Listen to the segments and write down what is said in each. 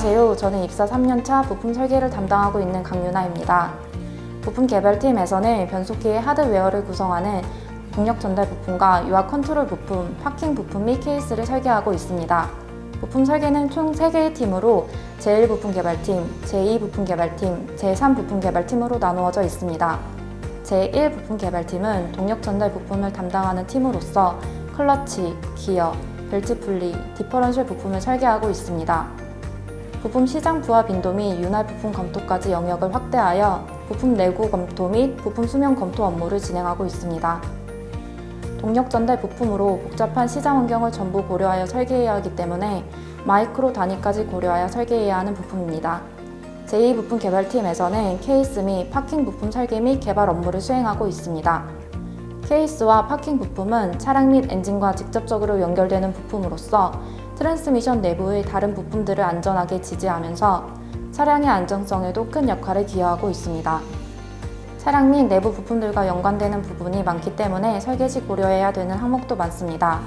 안녕하세요. 저는 입사 3년차 부품 설계를 담당하고 있는 강유나입니다. 부품 개발팀에서는 변속기의 하드웨어를 구성하는 동력 전달 부품과 유압 컨트롤 부품, 파킹 부품 및 케이스를 설계하고 있습니다. 부품 설계는 총 3개의 팀으로 제1 부품 개발팀, 제2 부품 개발팀, 제3 부품 개발팀으로 나누어져 있습니다. 제1 부품 개발팀은 동력 전달 부품을 담당하는 팀으로서 클러치, 기어, 벨트 분리, 디퍼런셜 부품을 설계하고 있습니다. 부품 시장 부하 빈도 및 윤활 부품 검토까지 영역을 확대하여 부품 내구 검토 및 부품 수명 검토 업무를 진행하고 있습니다. 동력 전달 부품으로 복잡한 시장 환경을 전부 고려하여 설계해야 하기 때문에 마이크로 단위까지 고려하여 설계해야 하는 부품입니다. 제2 부품 개발팀에서는 케이스 및 파킹 부품 설계 및 개발 업무를 수행하고 있습니다. 케이스와 파킹 부품은 차량 및 엔진과 직접적으로 연결되는 부품으로서 트랜스미션 내부의 다른 부품들을 안전하게 지지하면서 차량의 안정성에도 큰 역할을 기여하고 있습니다. 차량 및 내부 부품들과 연관되는 부분이 많기 때문에 설계시 고려해야 되는 항목도 많습니다.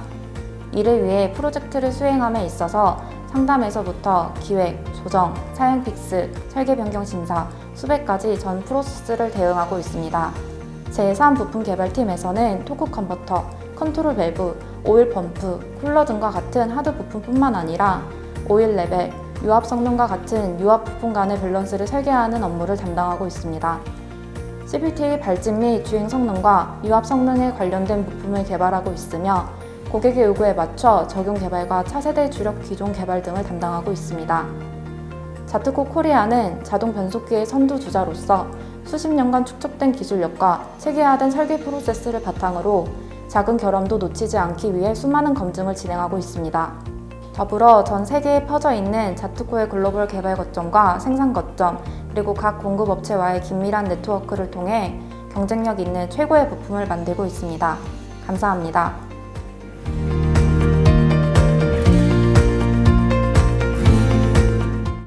이를 위해 프로젝트를 수행함에 있어서 상담에서부터 기획, 조정, 사양 픽스, 설계 변경 심사, 수배까지 전 프로세스를 대응하고 있습니다. 제3 부품 개발팀에서는 토크 컨버터, 컨트롤 밸브, 오일 펌프, 쿨러 등과 같은 하드 부품뿐만 아니라 오일 레벨, 유압 성능과 같은 유압 부품 간의 밸런스를 설계하는 업무를 담당하고 있습니다. CVT의 발진 및 주행 성능과 유압 성능에 관련된 부품을 개발하고 있으며 고객의 요구에 맞춰 적용 개발과 차세대 주력 기종 개발 등을 담당하고 있습니다. 자트코 코리아는 자동 변속기의 선두 주자로서 수십 년간 축적된 기술력과 체계화된 설계 프로세스를 바탕으로 작은 결함도 놓치지 않기 위해 수많은 검증을 진행하고 있습니다. 더불어 전 세계에 퍼져 있는 자트코의 글로벌 개발 거점과 생산 거점, 그리고 각 공급업체와의 긴밀한 네트워크를 통해 경쟁력 있는 최고의 부품을 만들고 있습니다. 감사합니다.